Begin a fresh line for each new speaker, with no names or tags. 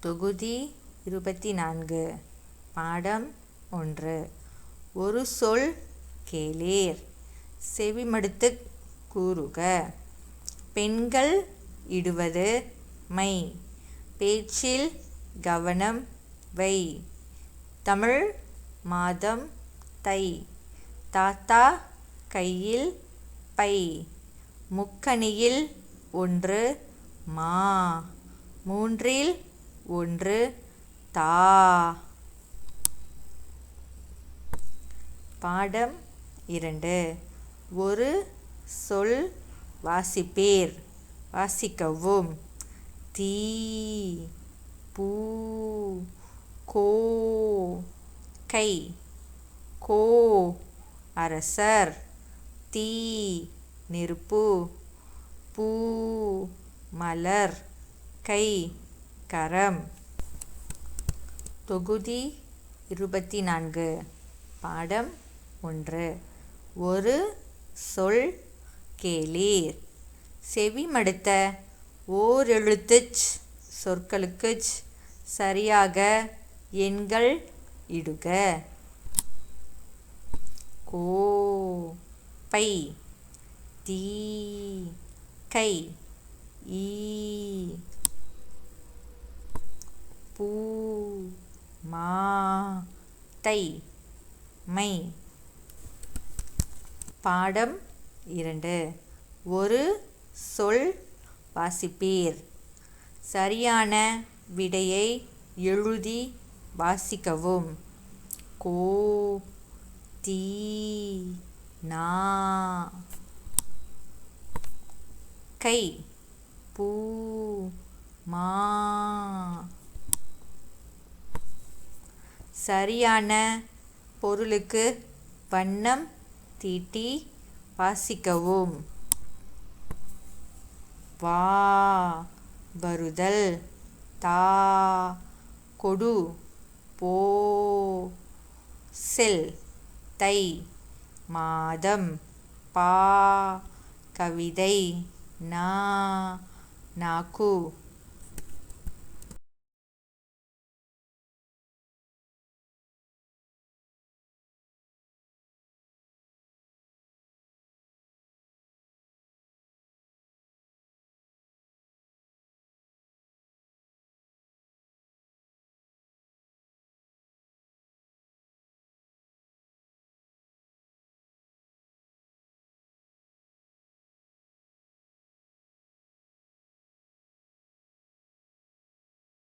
தொகுதி இருபத்தி நான்கு பாடம் ஒன்று. ஒரு சொல் கேளீர். செவிமடுத்துக் கூறுக. பெண்கள் இடுவது மை. பேச்சில் கவனம் வை. தமிழ் மாதம் தை. தாத்தா கையில் பை. முக்கணியில் ஒன்று மா. மூன்றில் ஒன்று தா. பாடம் இரண்டு. ஒரு சொல் வாசிப்பேர். வாசிக்கவும். தீ பூ கோ கை கோ அரசர் தீ நெருப்பு பூ மலர் கை. கரம். தொகுதி இருபத்தி நான்கு. பாடம் ஒன்று. ஒரு சொல் கேளீர். செவிமடுத்த ஓரெழுத்துச் சொற்களுக்குச் சரியாக எண்கள் இடுக. கோ பை தீ கை ஈ பூ மா தை மை. பாடம் இரண்டு. ஒரு சொல் வாசிப்பீர். சரியான விடையை எழுதி வாசிக்கவும். கோ தீ நா. கை பூ மா. சரியான பொருளுக்கு வண்ணம் தீட்டி வாசிக்கவும். வா வருதல். தா கொடு. போ செல். தை மாதம். பா கவிதை. நா நாக்கு.